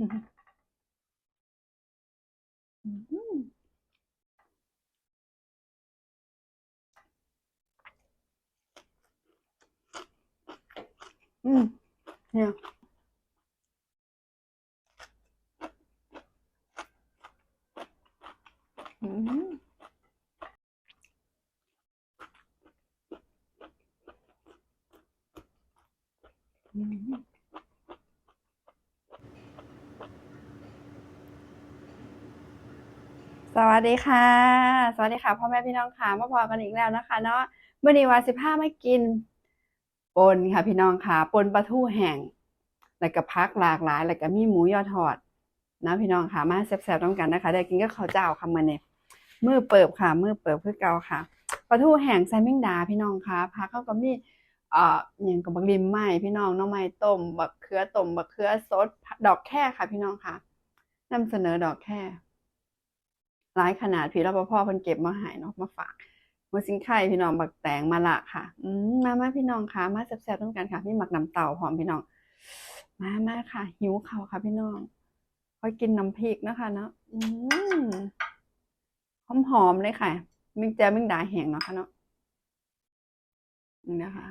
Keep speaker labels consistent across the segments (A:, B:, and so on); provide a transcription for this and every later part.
A: อืมอืมเนี่ยอืมอืมส วัสดีค่ะ สวัสดีค่ะพ่อแม่พี่น้องค่ะมาพอกันอีกแล้วนะคะ เนาะเมื่อนี้วันสิบห้าไม่กินปนค่ะพี่น้องค่ะปนปลาทูแห้งแล้วก็พักหลากหลาย แล้วก็มีหมูยอทอดนะพี่น้องค่ะมาแซ่บๆต้องกันนะคะ ได้กินก็ข้าวเจ้าค่ะมื้อนี้มือเปิบค่ะมือเปิบเพื่อเกาค่ะปลาทูแห้งใส่แมงดาพี่น้องค่ะพักเขาก็มีเอ่ออย่างกับบักริมไหมพี่น้องน้องไม้ต้มบักเขือต้มบักเขือสดดอกแค่ค่ะ พี่น้องค่ะนำเสนอดอกแค่ หลายขนาดพี่รปภเพิ่นเก็บมาให้เนาะมาฝากมือสิงไข่พี่น้องบักแตงมาละค่ะ อืมมามาพี่น้องค่ะ มาแซ่บๆต้องกันค่ะมีหมักน้ำเต่าพร้อมพี่น้อง มามาค่ะ หิวข้าวค่ะพี่น้องค่อยกินน้ำพริกนะคะเนาะอืมหอมๆเลยค่ะมิงแจมิงดาแห้งเนาะค่ะเนาะนี่นะคะ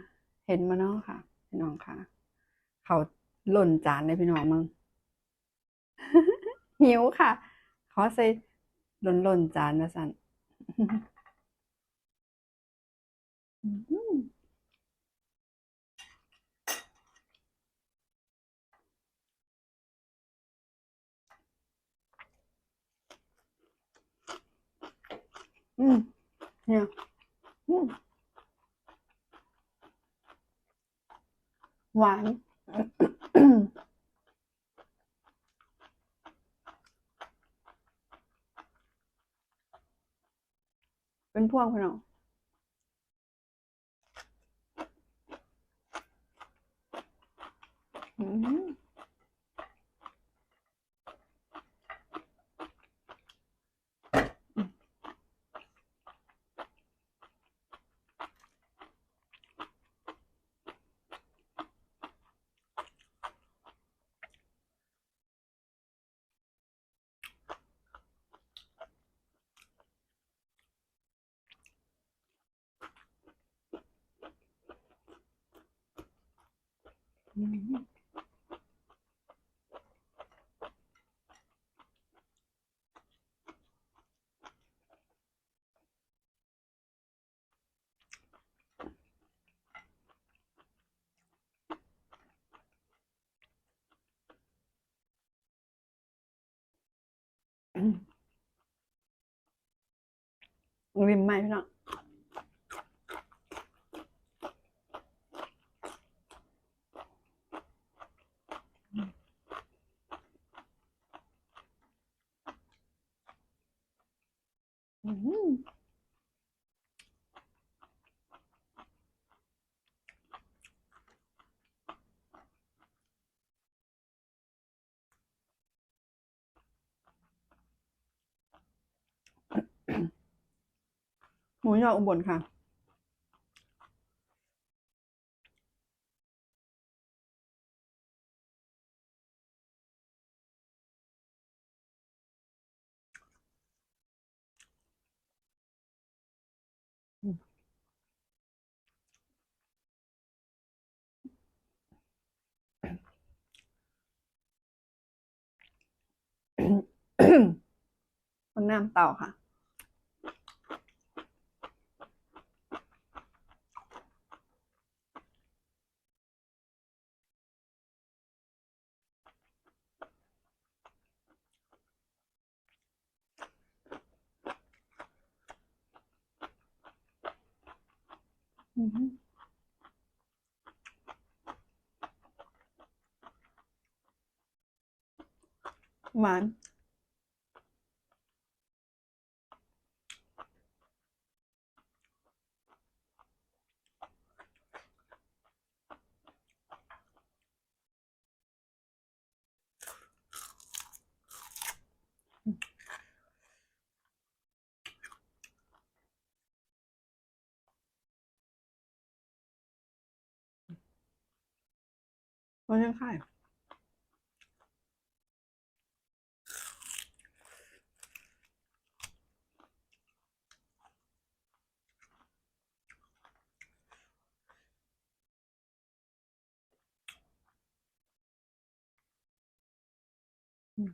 A: เห็นมาเนาะค่ะ พี่น้องค่ะ เขาหล่นจานเลยพี่น้องมึงหิวค่ะ ขอใส่ ล่นหล่นจานมาสั่นอืมเนี่ยอืมหวาน เป็นพวงพี่น้องอืมอืมอืม ริมไหมพี่น้องอืมห มูยออุบลค่ะคนน้ำเต่าค่ะ อืมห 我先看一下。嗯，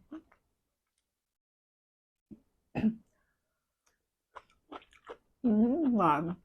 A: 嗯，完了。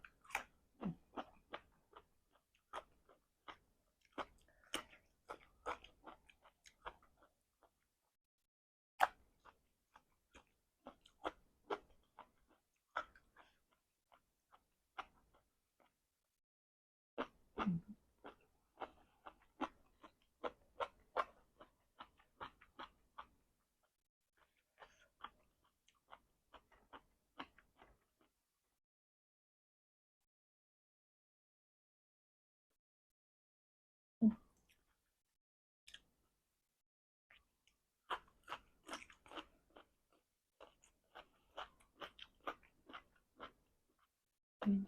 A: ข่อืม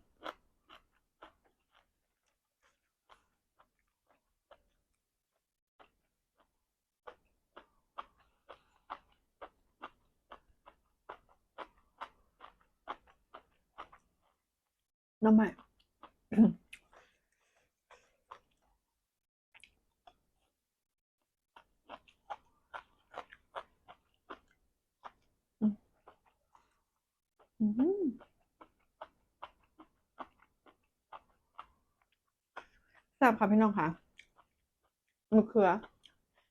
A: หวานน้ำใหม่ อืมแซ่ บค่ะพี่น้องค่ะมะเขือ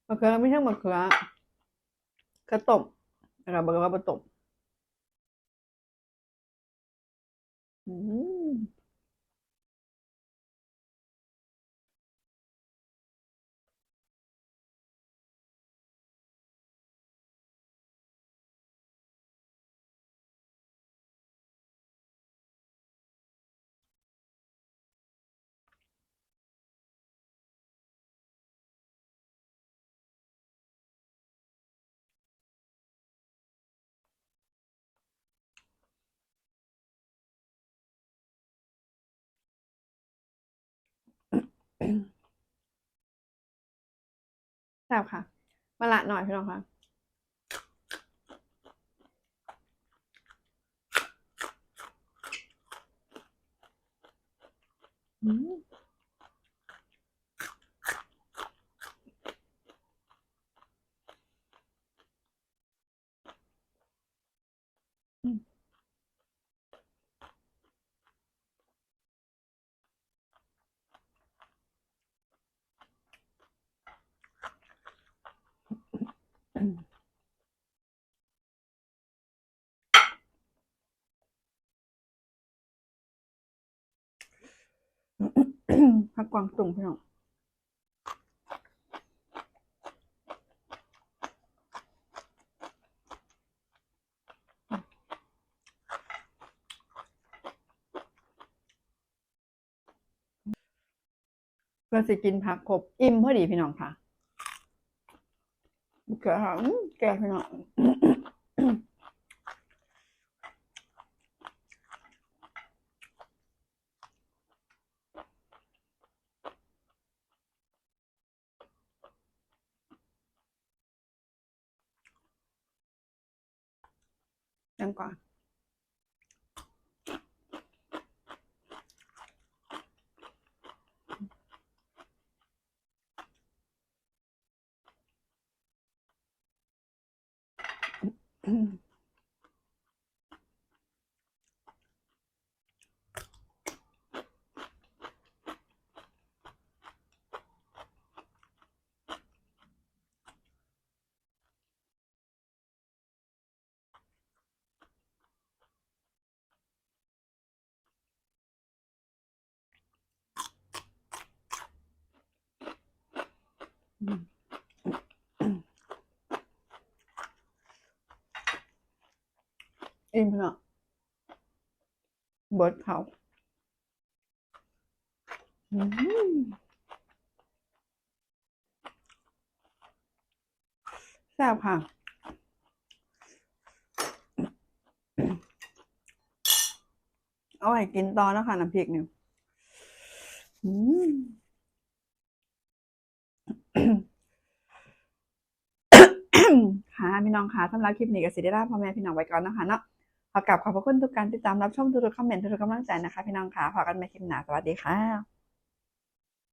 A: มะเขือไม่ใช่มะเขือกระตบนะครับบอกว่าบะตบอืม แซ่บค่ะมาละหน่อยพี่น้องค่ะอืมอืม ผักกวางตุ้งพี่น้องเพื่อสิกินผักครบอิ่มพอดีพี่น้องค่ะแกะค่ะอื้อแกะพี่น้อง ยังก่ อิ่มเน้องเบิดเขาอืมแซ่บค่ะเอาไว้กินตอนนะคะน้ำพริกเนี่ยอืม ค่ะพี่น้องค่ะสำหรับคลิปนี้ก็สิได้ลาพ่อแม่พี่น้องไว้ก่อนนะคะเนาะขอกลับขอบพระคุณทุกการติดตามรับชมทุกๆคอมเมนต์ทุกๆกำลังใจนะคะ พี่น้องค่ะพอกันใหม่คลิปหน้าสวัสดีค่ะ